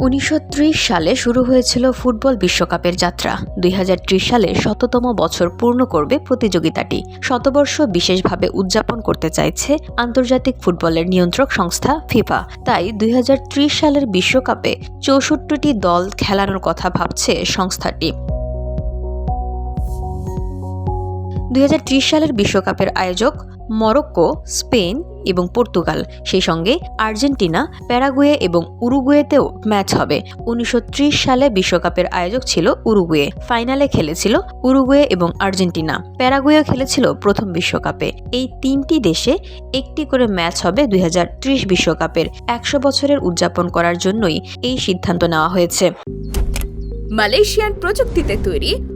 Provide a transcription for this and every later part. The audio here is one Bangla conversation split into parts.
উনিশশো ত্রিশ সালে শুরু হয়েছিল ফুটবল বিশ্বকাপের যাত্রা। দুই হাজার ত্রিশ সালে শততম বছর পূর্ণ করবে প্রতিযোগিতাটি। শতবর্ষ বিশেষভাবে উদযাপন করতে চাইছে আন্তর্জাতিক ফুটবলের নিয়ন্ত্রক সংস্থা ফিফা। তাই দুই হাজার ত্রিশ সালের বিশ্বকাপে চৌষট্টিটি দল খেলানোর কথা ভাবছে সংস্থাটি। দু হাজার ত্রিশ সালের বিশ্বকাপের আয়োজক মরক্কো, স্পেন এবং পর্তুগাল। সেই সঙ্গে আর্জেন্টিনা, প্যারাগুয়ে এবং উরুগুয়েতেও ম্যাচ হবে। উনিশশো ত্রিশ সালে বিশ্বকাপের আয়োজক ছিল উরুগুয়ে। ফাইনালে খেলেছিল উরুগুয়ে এবং আর্জেন্টিনা। প্যারাগুয়েও খেলেছিল প্রথম বিশ্বকাপে। এই তিনটি দেশে একটি করে ম্যাচ হবে দুই বিশ্বকাপের। একশো বছরের উদযাপন করার জন্যই এই সিদ্ধান্ত নেওয়া হয়েছে। মালয়েশিয়ান প্রযুক্তিতে তৈরি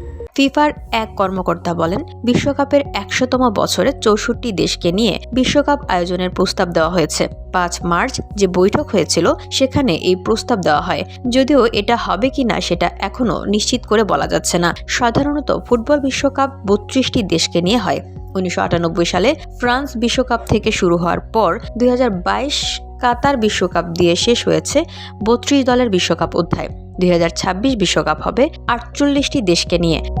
ফিফার এক কর্মকর্তা বলেন, বিশ্বকাপের একশোতম বছরে চৌষট্টি দেশকে নিয়ে বিশ্বকাপ আয়োজনের প্রস্তাব দেওয়া হয়েছে। পাঁচ মার্চ যে বৈঠক হয়েছিল, সেখানে এই প্রস্তাব দেওয়া হয়। যদিও এটা হবে কিনা সেটা এখনও নিশ্চিত করে বলা যাচ্ছে না। সাধারণত ফুটবল বিশ্বকাপ বত্রিশটি দেশকে নিয়ে হয়। উনিশশো আটানব্বই সালে ফ্রান্স বিশ্বকাপ থেকে শুরু হওয়ার পর দুই হাজার বাইশ কাতার বিশ্বকাপ দিয়ে শেষ হয়েছে বত্রিশ দলের বিশ্বকাপ অধ্যায়। দুই বিশ্বকাপ হবে আটচল্লিশটি দেশকে নিয়ে।